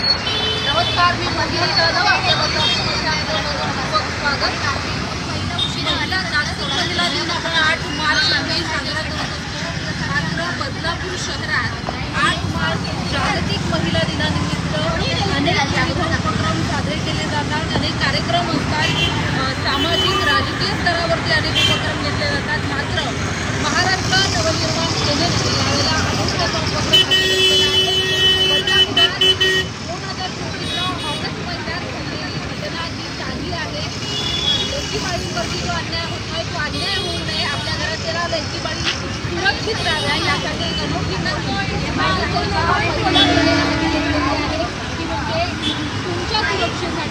नमस्कार मी मंदिर जाधव आपल्या बदलापूरमध्ये आपलं खूप स्वागत. महिला महिला दिन आपण आठ मार्च रोजी साजरा करत असतो मात्र बदलापूर शहरात आठ मार्च जागतिक महिला दिनानिमित्त अनेक जागरण उपक्रम साजरे केले जातात. अनेक कार्यक्रम असतात. सामाजिक राजकीय स्तरावरती अनेक उपक्रम घेतले जातात. मात्र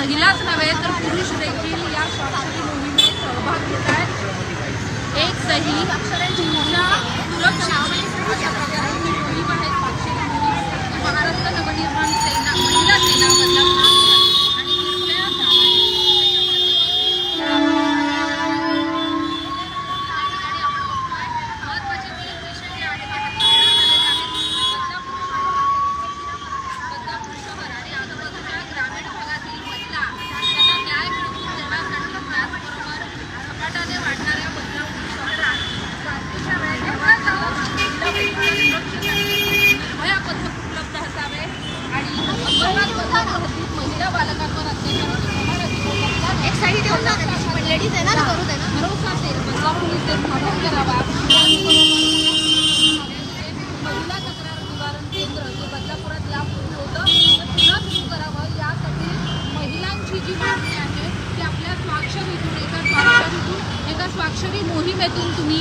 महिलाच नव्हे तर पुरुष देखील या स्वाक्षरी मोहिमेत सहभाग घेत आहेत. एक सही तुमच्या सुरक्षेची मोहीम आहे महाराष्ट्र नवनिर्माण लेडीज आहे ना करू दे ना भरोसा असेल. इथे स्थापन करावा. महिला तक्रार निवारण केंद्र जे बदलापुरात यापूर्वी होतं ते पुन्हा सुरू करावं. यासाठी महिलांची जी मागणी आहे ती आपल्या स्वाक्षरीतून एका स्वाक्षरीतून एका स्वाक्षरी मोहिमेतून तुम्ही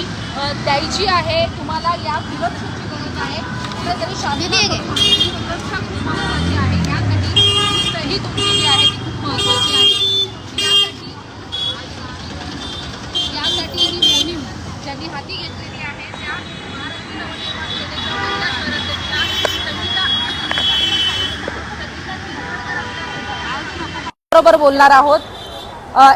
द्यायची आहे. तुम्हाला या सुरक्षेची गरज आहे. कुठेतरी. शासनाची सुरक्षा खूप महत्त्वाची आहे. यासाठी सही तुमची जी आहे ती खूप महत्त्वाची आहे यासाठी यासाठी ही मोहीम ज्यांनी हाती घेतलेली आहे. त्या महाराष्ट्र नवनिर्माण सेनेच्या महिला शहराध्यक्षा संगीता बरोबर बोलणार आहोत.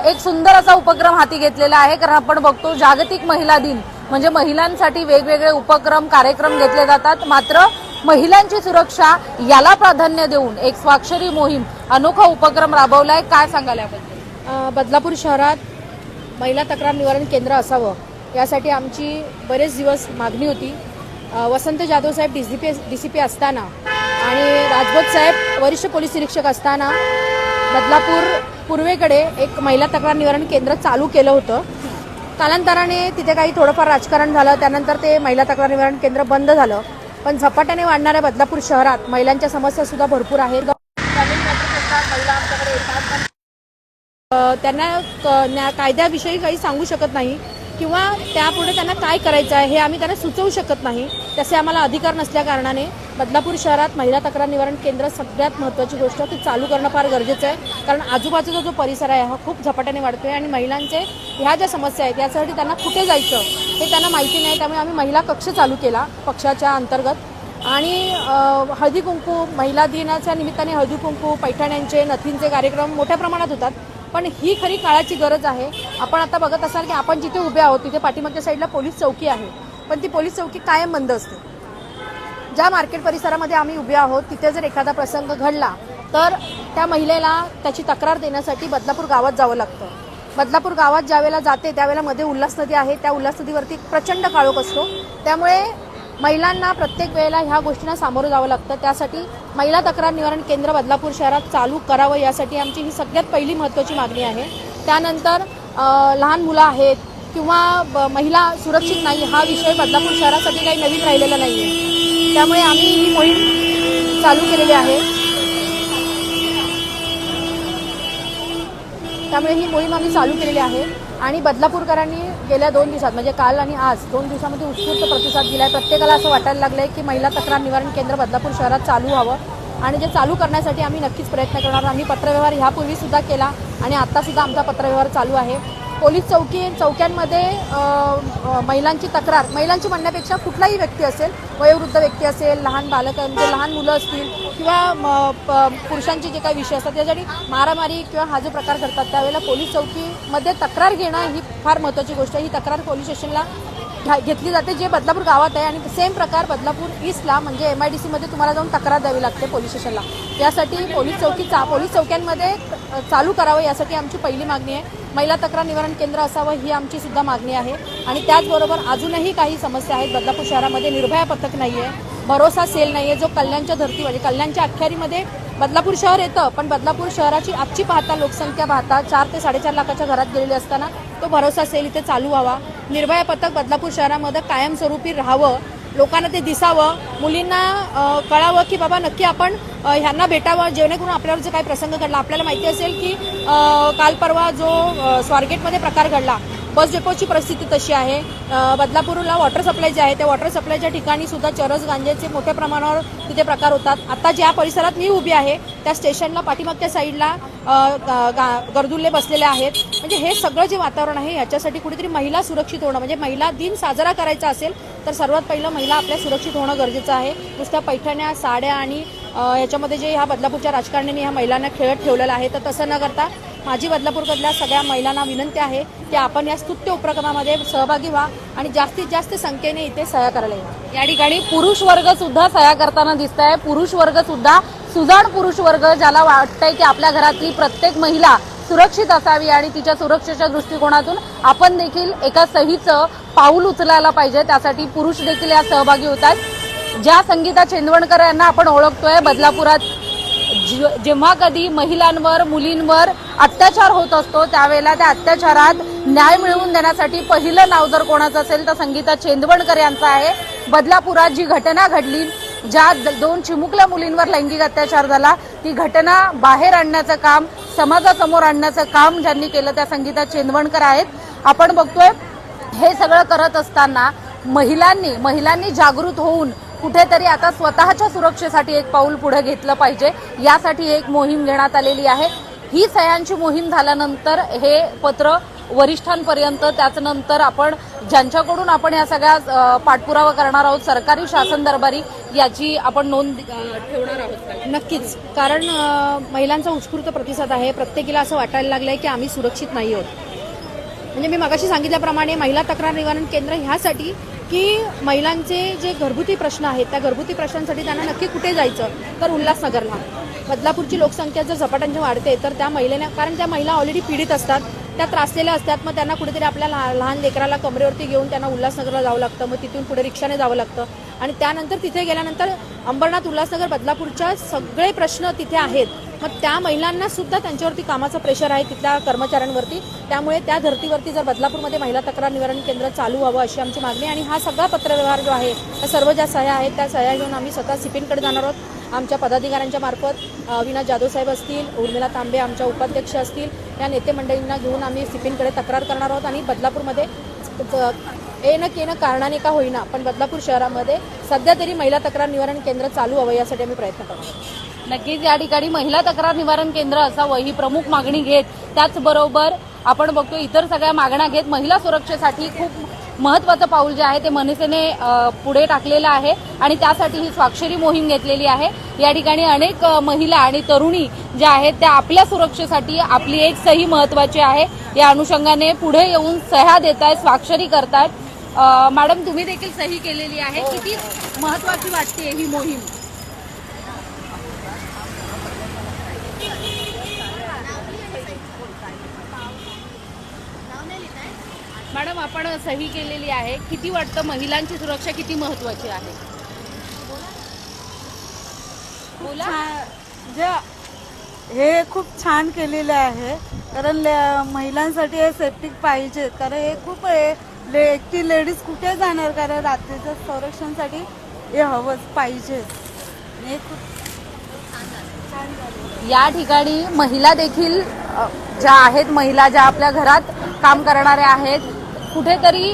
एक सुंदर असा उपक्रम हाती घेतलेला आहे. कारण आपण बघतो जागतिक महिला दिन म्हणजे महिलांसाठी वेगवेगळे उपक्रम कार्यक्रम घेतले जातात. मात्र महिलांची सुरक्षा याला प्राधान्य देऊन एक स्वाक्षरी मोहीम अनोखा उपक्रम राबवलाय. काय सांगाल याबद्दल? बदलापूर शहरात महिला तक्रार निवारण केंद्र असावं. यासाठी आमची बरेच दिवस मागणी होती. वसंत जाधव साहेब D C P D C P असताना आणि राजभोत साहेब वरिष्ठ पोलीस निरीक्षक असताना बदलापूर पूर्वेकडे एक महिला तक्रार निवारण केंद्र चालू केलं होतं. कालांतराने तिथे काही थोडंफार राजकारण झालं. त्यानंतर ते महिला तक्रार निवारण केंद्र बंद झालं. पण झपाट्याने वाढणाऱ्या बदलापूर शहरात महिलांच्या समस्या सुद्धा भरपूर आहेत. त्यांना क- न्या- कायद्याविषयी काही सांगू शकत नाही. किंवा त्यापुढे त्यांना काय करायचं आहे हे आम्ही त्यांना सुचवू शकत नाही. तसे आम्हाला अधिकार नसल्या कारणाने बदलापूर शहरात महिला तक्रार निवारण केंद्र सगळ्यात महत्त्वाची गोष्ट ती चालू करणं फार गरजेचं आहे. कारण आजूबाजूचा जो परिसर आहे हा खूप झपाट्याने वाढतोय आणि महिलांचे ह्या ज्या समस्या आहेत यासाठी त्यांना कुठे जायचं हे त्यांना माहिती नाही. त्यामुळे आम्ही महिला कक्ष चालू केला पक्षाच्या अंतर्गत. आणि हळदी कुंकू महिला दिनाच्या निमित्ताने हळदी कुंकू पैठण्यांचे नथींचे कार्यक्रम मोठ्या प्रमाणात होतात. पण ही खरी काळाची गरज आहे. आपण आता बघत असाल की आपण जिथे उभे आहोत तिथे पाठीमागच्या साईडला पोलीस चौकी आहे. पण ती पोलीस चौकी कायम बंद असते. ज्या मार्केट परिसरामध्ये आम्ही उभे आहोत तिथे जर एखादा प्रसंग घडला तर त्या महिलेला त्याची तक्रार देण्यासाठी बदलापूर गावात जावं लागतं. बदलापूर गावात ज्यावेळेला जाते त्यावेळेला मध्ये उल्हास नदी आहे. त्या उल्हास नदीवरती प्रचंड काळोख असतो. त्यामुळे महिलांना प्रत्येक वेळेला ह्या गोष्टींना सामोरं जावं लागतं. त्यासाठी महिला तक्रार निवारण केंद्र बदलापूर शहरात चालू करावं. यासाठी आमची ही सगळ्यात पहिली महत्त्वाची मागणी आहे. त्यानंतर लहान मुलं आहेत किंवा ब- महिला सुरक्षित नाही हा विषय बदलापूर शहरासाठी काही नवीन राहिलेला नाही आहे त्यामुळे आम्ही ही मोहीम चालू केलेली आहे. त्यामुळे ही मोहीम आम्ही चालू केलेली आहे. आणि बदलापूरकरांनी गेल्या दोन दिवसात म्हणजे काल आणि आज दोन दिवसामध्ये उत्स्फूर्त प्रतिसाद दिला आहे प्रत्येकाला असं वाटायला लागलं आहे की महिला तक्रार निवारण केंद्र बदलापूर शहरात चालू व्हावं आणि जे चालू करण्यासाठी आम्ही नक्कीच प्रयत्न करणार आम्ही पत्रव्यवहार ह्यापूर्वी सुद्धा केला आणि आत्तासुद्धा आमचा पत्रव्यवहार चालू आहे. पोलीस चौकी चौक्यांमध्ये महिलांची तक्रार. महिलांची म्हणण्यापेक्षा कुठलाही व्यक्ती असेल वयोवृद्ध व्यक्ती असेल लहान बालक म्हणजे लहान मुलं असतील किंवा प- पुरुषांचे जे काही विषय असतात त्याच्यासाठी मारामारी किंवा हा जो प्रकार करतात त्यावेळेला पोलीस चौकीमध्ये तक्रार घेणं ही फार महत्त्वाची गोष्ट आहे. ही तक्रार पोलीस स्टेशनला घ्या- घेतली जाते जे बदलापूर गावात आहे आणि सेम प्रकार बदलापूर ईस्टला म्हणजे एम आय डी सीमध्ये तुम्हाला जाऊन तक्रार द्यावी लागते पोलीस स्टेशनला. यासाठी पोलीस चौकी चा पोलीस चौक्यांमध्ये चालू करावं यासाठी आमची पहिली मागणी आहे. महिला तक्रार निवारण केंद्र असावं ही आमची सुद्धा मागणी आहे. आणि त्याचबरोबर अजूनही काही समस्या आहेत. बदलापूर शहरामध्ये निर्भया पथक नाही आहे भरोसा सेल नाही आहे जो कल्याणच्या धर्ती म्हणजे कल्याणच्या अखत्यारीमध्ये बदलापूर शहर येतं. पण बदलापूर शहराची आजची पाहता लोकसंख्या पाहता चार ते साडेचार लाखाच्या घरात गेलेली असताना तो भरोसा सेल इथे चालू व्हावा. निर्भया पथक बदलापूर शहरामध्ये कायमस्वरूपी राहावं लोकांना ते दिसावं. मुलींना कळावं की बाबा नक्की आपण ह्यांना भेटावं जेणेकरून आपल्यावर जो काही प्रसंग घडला. आपल्याला माहिती असेल की काल परवा जो स्वारगेटमध्ये प्रकार घडला बस डेपोची परिस्थिती तशी आहे. बदलापूरला वॉटर सप्लाय जे आहे त्या वॉटर सप्लायच्या ठिकाणी सुद्धा चरस गांजेचे मोठ्या प्रमाणावर तिथे प्रकार होतात. आता ज्या परिसरात मी उभी आहे त्या स्टेशनला पाठीमागच्या साईडला गा- गर्दुल्ले बसलेले आहेत. म्हणजे हे सगळं जे वातावरण आहे ह्याच्यासाठी कुठेतरी महिला सुरक्षित होणं म्हणजे महिला दिन साजरा करायचा असेल तर सर्वात पहिलं महिला आपल्या सुरक्षित होणं गरजेचं आहे. नुसत्या पैठण्या साड्या आणि याच्यामध्ये जे ह्या बदलापूरच्या राजकारण्यांनी ह्या महिलांना खेळत ठेवलेलं आहे तर तसं न करता माझी बदलापूरकडल्या सगळ्या महिलांना विनंती आहे की आपण या स्तुत्य उपक्रमामध्ये सहभागी व्हा आणि जास्तीत जास्त संख्येने इथे सह्या करायला या या ठिकाणी पुरुष वर्ग सुद्धा सह्या करताना दिसत आहे पुरुष वर्ग सुद्धा सुजाण पुरुष वर्ग ज्याला वाटतंय की आपल्या घरातली प्रत्येक महिला सुरक्षित असावी आणि तिच्या सुरक्षेच्या दृष्टिकोनातून आपण देखील एका सहीचं पाऊल उचलायला पाहिजे. त्यासाठी पुरुष देखील या सहभागी होत आहेत ज्या संगीता चेंदवणकर यांना आपण ओळखतोय बदलापुरात जेव्हा कधी महिलांवर मुलींवर अत्याचार होत असतो त्यावेळेला त्या अत्याचारात न्याय मिळवून देण्यासाठी पहिलं नाव जर कोणाचं असेल तर संगीता चेंदवणकर यांचं आहे. बदलापुरात जी घटना घडली ज्या दोन चिमुकल्या मुलींवर लैंगिक अत्याचार झाला ती घटना बाहेर आणण्याचं काम समाजासमोर आणण्याचं काम ज्यांनी केलं त्या संगीता चेंदवणकर आहेत. आपण बघतोय हे सगळं करत असताना महिलांनी महिलांनी जागृत होऊन कुठेतरी आता स्वतःच्या सुरक्षेसाठी एक पाऊल पुढे घेतलं पाहिजे. यासाठी एक मोहीम घेण्यात आलेली आहे. ही सह्यांची मोहीम झाल्यानंतर हे पत्र वरिष्ठांपर्यंत त्याचनंतर आपण ज्यांच्याकडून आपण या सगळ्या पाठपुरावा करणार आहोत सरकारी शासन दरबारी याची आपण नोंद ठेवणार आहोत नक्कीच. कारण महिलांचा उत्स्फूर्त प्रतिसाद आहे. प्रत्येकीला असं वाटायला लागलंय की आम्ही सुरक्षित नाही आहोत म्हणजे मी मगाशी सांगितल्याप्रमाणे महिला तक्रार निवारण केंद्र ह्यासाठी की महिलांचे जे घरगुती प्रश्न आहेत त्या घरगुती प्रश्नांसाठी त्यांना नक्की कुठे जायचं? तर उल्हासनगरला. बदलापूरची लोकसंख्या जर झपाट्याने वाढते तर त्या महिलेने कारण त्या महिला ऑलरेडी पीडित असतात त्या त्रासलेल्या असतात मग त्यांना कुठेतरी आपल्या लहान लेकराला कमरेवरती घेऊन त्यांना उल्हासनगरला जावं लागतं मग तिथून पुढे रिक्षाने जावं लागतं. आणि त्यानंतर तिथे गेल्यानंतर अंबरनाथ उल्हासनगर बदलापूरच्या सगळे प्रश्न तिथे आहेत. मग त्या महिलांना सुद्धा त्यांच्यावरती कामाचं प्रेशर आहे तिथल्या कर्मचाऱ्यांवरती. त्यामुळे त्या धर्तीवरती जर बदलापूरमध्ये महिला तक्रार निवारण केंद्र चालू व्हावं अशी आमची मागणी आणि हा सगळा पत्रव्यवहार जो आहे त्या सर्व ज्या सह्या आहेत त्या सह्या घेऊन आम्ही स्वतः सिपिनकडे जाणार आहोत. आमच्या पदाधिकाऱ्यांच्या मार्फत अ, अविनाश जाधव साहेब असतील उर्मिला तांबे आमच्या उपाध्यक्ष असतील या नेते मंडळींना घेऊन आम्ही सिपिनकडे तक्रार करणार आहोत. आणि बदलापूरमध्ये ज- येणं केणं कारणाने का होईना पण बदलापूर शहरामध्ये सध्या तरी महिला तक्रार निवारण केंद्र चालू व्हावं यासाठी आम्ही प्रयत्न करतो नक्कीच या ठिकाणी महिला तक्रार निवारण केंद्र असावं ही प्रमुख मागणी घेत त्याचबरोबर आपण बघतो इतर सगळ्या मागण्या घेत महिला सुरक्षेसाठी खूप महत्वाचं पाऊल जे आहे ते मनसेने पुढे टाकलेलं आहे आणि त्यासाठी ही स्वाक्षरी मोहीम घेतलेली आहे. या ठिकाणी अनेक महिला आणि तरुणी ज्या आहेत त्या आपल्या सुरक्षेसाठी आपली एक सही महत्वाची आहे. या अनुषंगाने पुढे येऊन सह्या देत आहेत स्वाक्षरी करतायत. मॅडम तुम्ही देखील सही केलेली आहे. किती महत्वाची वाटते ही मोहीम? मॅडम आपण सही केलेली आहे. किती वाटतं महिलांची सुरक्षा किती महत्वाची आहे? बोला. जे हे खूप छान केलेले आहे. कारण महिलांसाठी हे सेफ्टी पाहिजे. कारण हे खूप ले एकटी लेडीज कुठे जाणार? कारण रात्रीच्या संरक्षणासाठी हे हवंच पाहिजे. हे खूप या ठिकाणी महिला देखील ज्या आहेत महिला ज्या आपल्या घरात काम करणाऱ्या आहेत कुठेतरी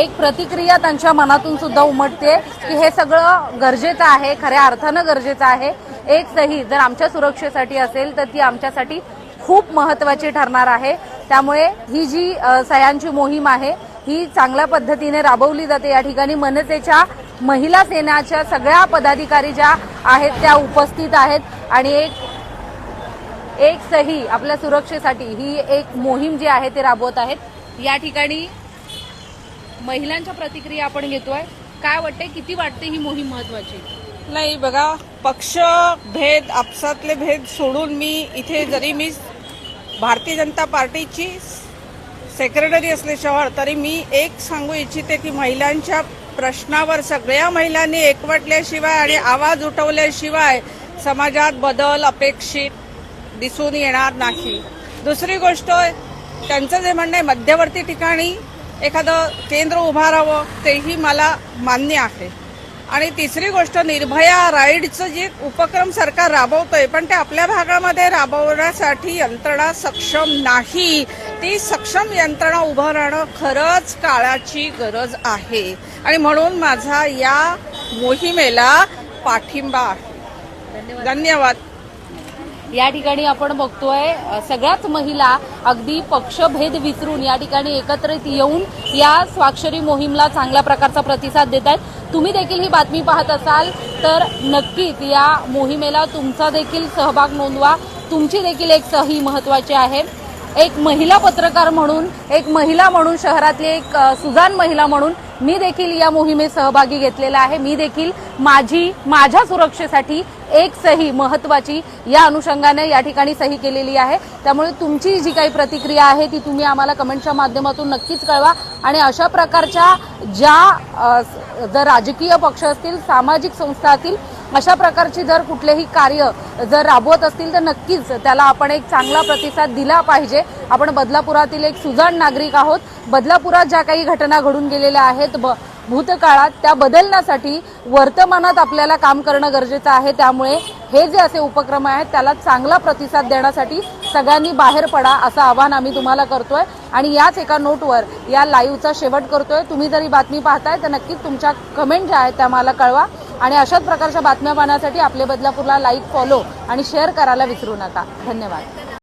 एक प्रतिक्रिया त्यांच्या मनातून सुद्धा उमटते की हे सगळं गरजेचं आहे खऱ्या अर्थानं गरजेचं आहे. एक सही जर आमच्या सुरक्षेसाठी असेल तर ती आमच्यासाठी खूप महत्वाची ठरणार आहे. त्यामुळे ही जी सह्यांची मोहीम आहे ही चांगल्या पद्धतीने राबवली जाते. या ठिकाणी मनसेच्या महिला सेनाच्या सगळ्या पदाधिकारी ज्या आहेत त्या उपस्थित आहेत. आणि एक एक सही आपल्या सुरक्षेसाठी ही एक मोहीम जी आहे ते राबवत आहेत. या ठिकाणी महिलांच्या प्रतिक्रिया आपण घेतोय. काय वाटते किती वाटते ही मोहीम महत्वाची? नाही बघा पक्ष भेद आपसातले भेद सोडून मी इथे जरी मी भारतीय जनता पार्टीची सेक्रेटरी असल्याशिवाय तरी मी एक सांगू इच्छिते की महिलांच्या प्रश्नावर सगळ्या महिलांनी एकवटल्याशिवाय आणि आवाज उठवल्याशिवाय समाजात बदल अपेक्षित दिसून येणार नाही. दुसरी गोष्ट त्यांचं जे म्हणणं आहे मध्यवर्ती ठिकाणी एखादं केंद्र उभारावं तेही मला मान्य आहे. आणि तिसरी गोष्ट निर्भया राईडचं जे उपक्रम सरकार राबवतोय पण ते आपल्या भागामध्ये राबवण्यासाठी यंत्रणा सक्षम नाही. ती सक्षम यंत्रणा उभं राहणं खरंच काळाची गरज आहे. आणि म्हणून माझा या मोहिमेला पाठिंबा आहे. धन्यवाद. या ठिकाणी आपण बघतोय सगळ्याच महिला अगदी पक्षभेद विसरून या ठिकाणी एकत्रित येऊन या स्वाक्षरी मोहीमला चांगल्या प्रकारचा प्रतिसाद देत आहेत. तुम्ही देखील ही बातमी पाहत असाल तर नक्कीच या मोहिमेला तुमचा देखील सहभाग नोंदवा. तुमची देखील एक सही महत्वाची आहे. एक महिला पत्रकार म्हणून एक महिला म्हणून शहरातली एक सुजान महिला म्हणून मी देखील या मोहिमेत सहभागी घेतलेला आहे. मी देखील माझी माझ्या सुरक्षेसाठी एक सही महत्वाची या अनुषंगाने या ठिकाणी सही केलेली आहे. त्यामुळे तुमची जी काही प्रतिक्रिया आहे ती तुम्ही आम्हाला कमेंटच्या माध्यमातून नक्कीच कळवा. आणि अशा प्रकारच्या ज्या जर राजकीय पक्ष असतील सामाजिक संस्था असतील अशा प्रकारची जर कुठलेही कार्य जर राबवत असतील तर नक्कीच त्याला आपण एक चांगला प्रतिसाद दिला पाहिजे. आपण बदलापुरातील एक सुजाण नागरिक आहोत. बदलापुरात ज्या काही घटना घडून गेलेल्या आहेत ब- भूतकाळात त्या बदलण्यासाठी वर्तमानात आपल्याला काम करणं गरजेचं आहे. त्यामुळे हे जे असे उपक्रम आहेत त्याला चांगला प्रतिसाद देण्यासाठी सगळ्यांनी बाहेर पडा असं आवाहन आम्ही तुम्हाला करतोय. आणि याच एका नोटवर या लाईव्हचा शेवट करतोय. तुम्ही जरी बातमी पाहताय तर नक्कीच तुमच्या कमेंट ज्या आहेत त्या मला कळवा. आणि अशाच प्रकारच्या बातम्या पाहण्यासाठी आपले बदलापूरला लाईक फॉलो आणि शेअर करायला विसरू नका. धन्यवाद.